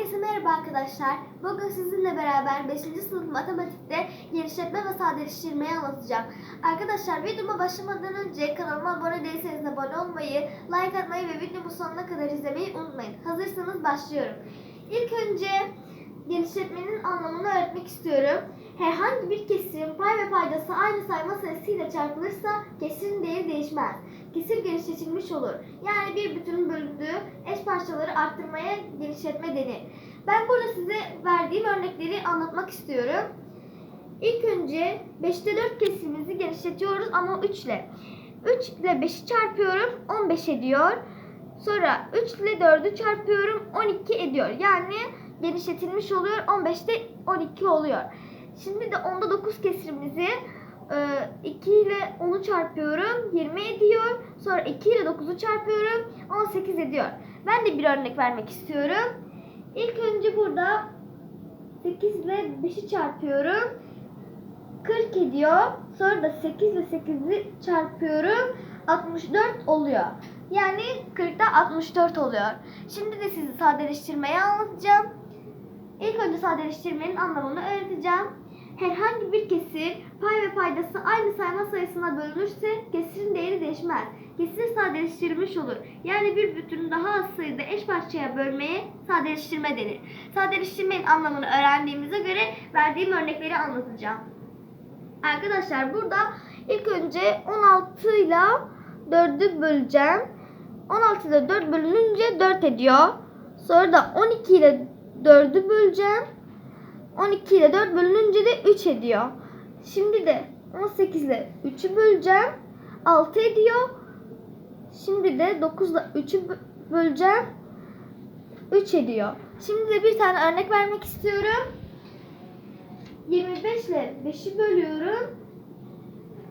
Herkese merhaba arkadaşlar. Bugün sizinle beraber 5. sınıf matematikte genişletme ve sadeleştirmeyi anlatacağım. Arkadaşlar videoma başlamadan önce kanalıma abone değilseniz abone olmayı, like atmayı ve videomu sonuna kadar izlemeyi unutmayın. Hazırsanız başlıyorum. İlk önce genişletmenin anlamını öğretmek istiyorum. Herhangi bir kesirin pay ve paydası aynı sayma sayısıyla çarpılırsa kesirin değeri değişmez. Kesir genişletilmiş olur. Yani bir eş parçaları arttırmaya genişletme denir. Ben burada size verdiğim örnekleri anlatmak istiyorum. İlk önce 5'te 4 kesirimizi genişletiyoruz ama 3 ile. 3 ile 5'i çarpıyorum 15 ediyor. Sonra 3 ile 4'ü çarpıyorum 12 ediyor. Yani genişletilmiş oluyor 15'te 12 oluyor. Şimdi de onda 9 kesirimizi 2 ile 10'u çarpıyorum 20 ediyor. Sonra 2 ile 9'u çarpıyorum 18 ediyor. Ben de bir örnek vermek istiyorum. İlk önce burada 8 ile 5'i çarpıyorum. 40 ediyor. Sonra da 8 ile 8'i çarpıyorum. 64 oluyor. Yani 40'da 64 oluyor. Şimdi de sizi sadeleştirmeyi anlatacağım. İlk önce sadeleştirmenin anlamını öğreteceğim. Herhangi bir kesir pay ve aynı sayma sayısına bölünürse kesirin değeri değişmez. Kesir sadeleştirilmiş olur. Yani bir bütünü daha az sayıda eş parçaya bölmeye sadeleştirme denir. Sadeleştirmenin anlamını öğrendiğimize göre verdiğim örnekleri anlatacağım. Arkadaşlar burada ilk önce 16 ile 4'ü böleceğim. 16 ile 4 bölününce 4 ediyor. Sonra da 12 ile 4'ü böleceğim. 12 ile 4 bölününce de 3 ediyor. Şimdi de 18 ile 3'ü böleceğim. 6 ediyor. Şimdi de 9 ile 3'ü böleceğim. 3 ediyor. Şimdi de bir tane örnek vermek istiyorum. 25 ile 5'i bölüyorum.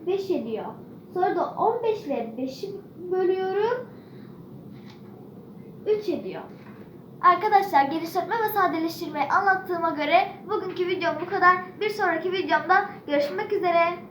5 ediyor. Sonra da 15 ile 5'i bölüyorum. 3 ediyor. Arkadaşlar genişletme ve sadeleştirmeyi anlattığıma göre bugünkü videom bu kadar. Bir sonraki videomda görüşmek üzere.